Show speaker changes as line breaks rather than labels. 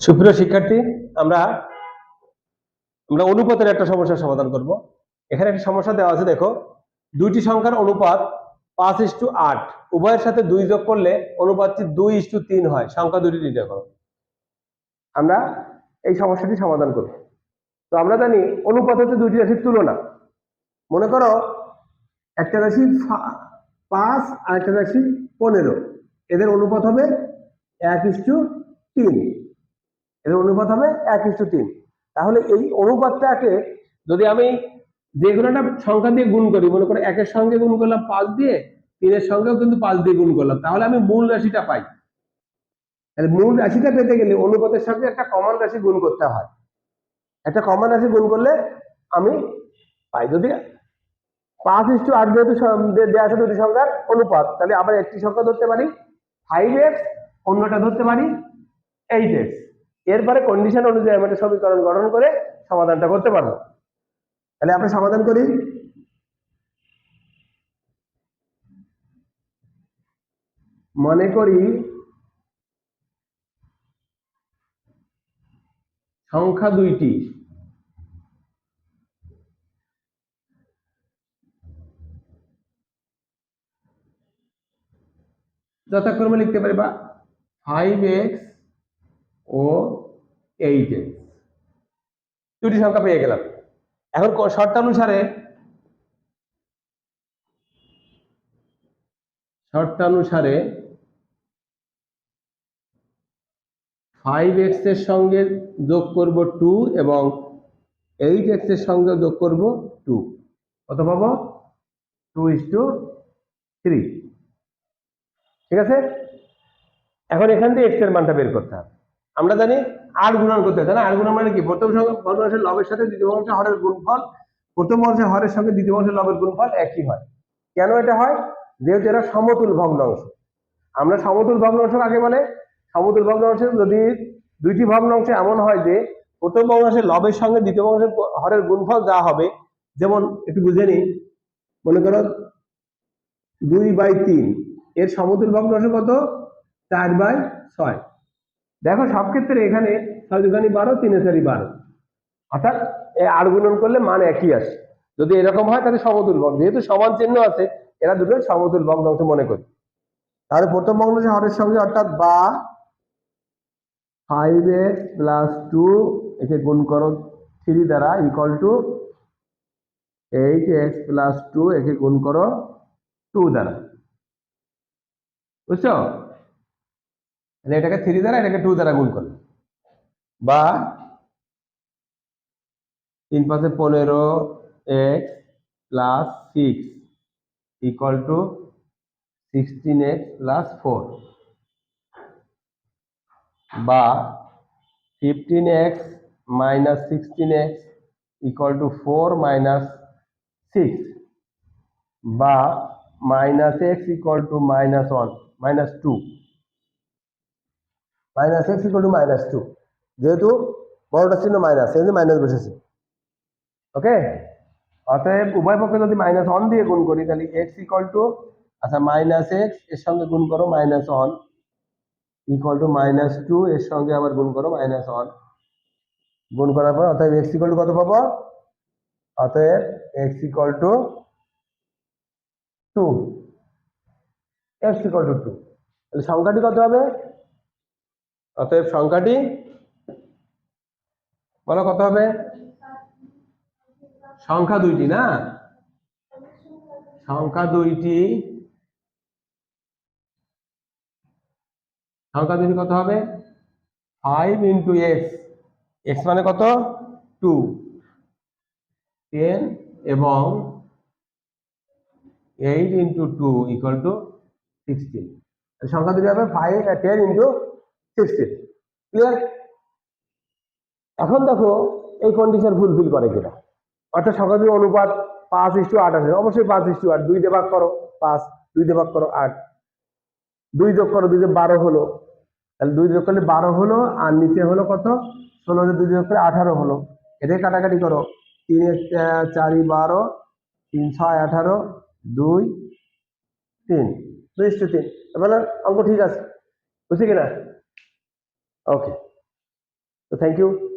সুপ্রিয় শিক্ষার্থী, আমরা আমরা অনুপাতের একটা সমস্যার সমাধান করব। এখানে একটা সমস্যা দেওয়া আছে, দেখো। দুইটি সংখ্যার অনুপাত পাঁচ ইস্টু আট। উভয়ের সাথে দুই যোগ করলে অনুপাতটি দুই ইস্টু তিন হয়। সংখ্যা দুটি করো। আমরা এই সমস্যাটি সমাধান করব তো আমরা জানি অনুপাত হচ্ছে দুইটি রাশির তুলনা। মনে করো, একটা রাশি পাঁচ আর একটা রাশি পনেরো। এদের অনুপাত হবে এক ইস্টু তিন। এদের অনুপাত হবে এক ইস্টু তিন। তাহলে এই অনুপাতটাকে যদি আমি যে কোনো একটা সংখ্যা দিয়ে গুণ করি, মনে করো একের সঙ্গে গুণ করলাম পাঁচ দিয়ে, তিনের সঙ্গেও কিন্তু পাঁচ দিয়ে গুণ করলাম, তাহলে আমি মূল রাশিটা পাই। তাহলে মূল রাশিটা পেতে গেলে অনুপাতের সঙ্গে একটা কমন রাশি গুণ করতে হয়। একটা কমন রাশি গুণ করলে আমি পাই। যদি পাঁচ ইস্টু আট যেহেতু দেওয়া আছে দুটি সংখ্যার অনুপাত, তাহলে আবার একটি সংখ্যা ধরতে পারি ফাইভ এক্স, অন্যটা ধরতে পারি এইট এক্স। এরপরে কন্ডিশন অনুযায়ী আমি একটা সমীকরণ গঠন করে সমাধানটা করতে পারব। তাহলে আমরা সমাধান করি। মনে করি সংখ্যা দুইটি। যথাক্রমে লিখতে পারি বা ফাইভ এক্স ও এইট এক্স দুটি সংখ্যা পেয়ে গেলাম। এখন শর্তানুসারে শর্তানুসারে ফাইভ এক্সের সঙ্গে যোগ করব টু এবং এইট এক্সের সঙ্গে যোগ করব টু কত পাবো? টু ইস টু থ্রি ঠিক আছে? এখন এখান থেকে এক্সের মানটা বের করতে হবে। আমরা জানি আর গুণন করতে হবে না? আর গুণন মানে কি? প্রথম ভগ্নাংশের লবের সাথে দ্বিতীয় ভগ্নাংশের হরের গুণফল, প্রথম অংশের হরের সঙ্গে দ্বিতীয় অংশের লবের গুণফল একই হয়। কেন এটা হয়? যেহেতু এরা সমতুল ভগ্নাংশ। আমরা সমতুল ভগ্নাংশ আগে বলে? সমতুল ভগ্নাংশে যদি দুইটি ভগ্নাংশ এমন হয় যে প্রথম ভগ্নাংশের লবের সঙ্গে দ্বিতীয় ভগ্নাংশের হরের গুণফল যা হবে, যেমন একটু বুঝে নিই। মনে করো দুই বাই তিন, এর সমতুল ভগ্নাংশ কত? চার বাই ছয়। দেখো সব ক্ষেত্রে এখানে ছয় দুখানি বারো, তিনে চারি বারো। অর্থাৎ আর গুণন করলে মান একই আসে। যদি এরকম হয়, তাহলে সমতুল ভগ্ন। যেহেতু সমান চিহ্ন আছে, এরা দুটো সমতুল ভগ্নাংশ মনে করি। তাহলে প্রথম ভগ্নাংশ হরের সঙ্গে, অর্থাৎ বা ফাইভ এক্স প্লাস টু একে গুণ করো থ্রি দ্বারা equal to eight x plus two একে গুণ করো টু দ্বারা। বুঝছ? তাহলে এটাকে থ্রি দ্বারা এটাকে টু দ্বারা গুণ করলে। বা তিন পাশে পনেরো x plus six equal to sixteen x plus four বা fifteen x minus sixteen x equal to four minus six বা minus x equal to minus one minus two minus x equal to minus two. যেহেতু বড়টা চিহ্ন minus সেই জন্য minus বসেছে। ওকে? অতএব উভয় পক্ষে যদি মাইনাস ওয়ান দিয়ে গুণ করি, তাহলে এক্স ইকুয়াল টু আচ্ছা মাইনাস এক্স, এর সঙ্গে গুণ করো minus one. Equal to minus two, এর সঙ্গে আবার গুণ করো মাইনাস ওয়ান। গুণ করার পর অতএব এক্স ইকুয়াল টু কত পাবো? অতএব x equal to two. X equal to two. তাহলে সংখ্যাটি কত হবে? অতএব সংখ্যাটি বলো কত হবে? সংখ্যা দুইটি না? সংখ্যা দুইটি। সংখ্যা দুইটি কত হবে? ফাইভ ইন্টু এক্স এক্স মানে কত? টু টেন এবং eight into two equal to sixteen সংখ্যা দুটি হবে ফাইভ টেন ইন্টু ক্লিয়ার এখন দেখো, এই কন্ডিশন ফুলফিল করে কিনা। অর্থাৎ দুটি অনুপাত পাঁচ ইস্টু আট আছে অবশ্যই পাঁচ ইস্টু আট। দুই ভাগ করো, পাঁচ। দুই ভাগ করো, আট। দুই যোগ করো, দুই দিয়ে বারো হলো। তাহলে দুই যোগ করলে বারো হলো, আর নিচে হলো কত? ষোলো দুই যোগ করে আঠারো হলো। এটাই কাটাকাটি করো। তিন চারি বারো, তিন ছয় আঠারো, দুই, তিন। দুই ইস্টু তিন। মানে অঙ্ক ঠিক আছে। বুঝছি কিনা? okay. So thank you.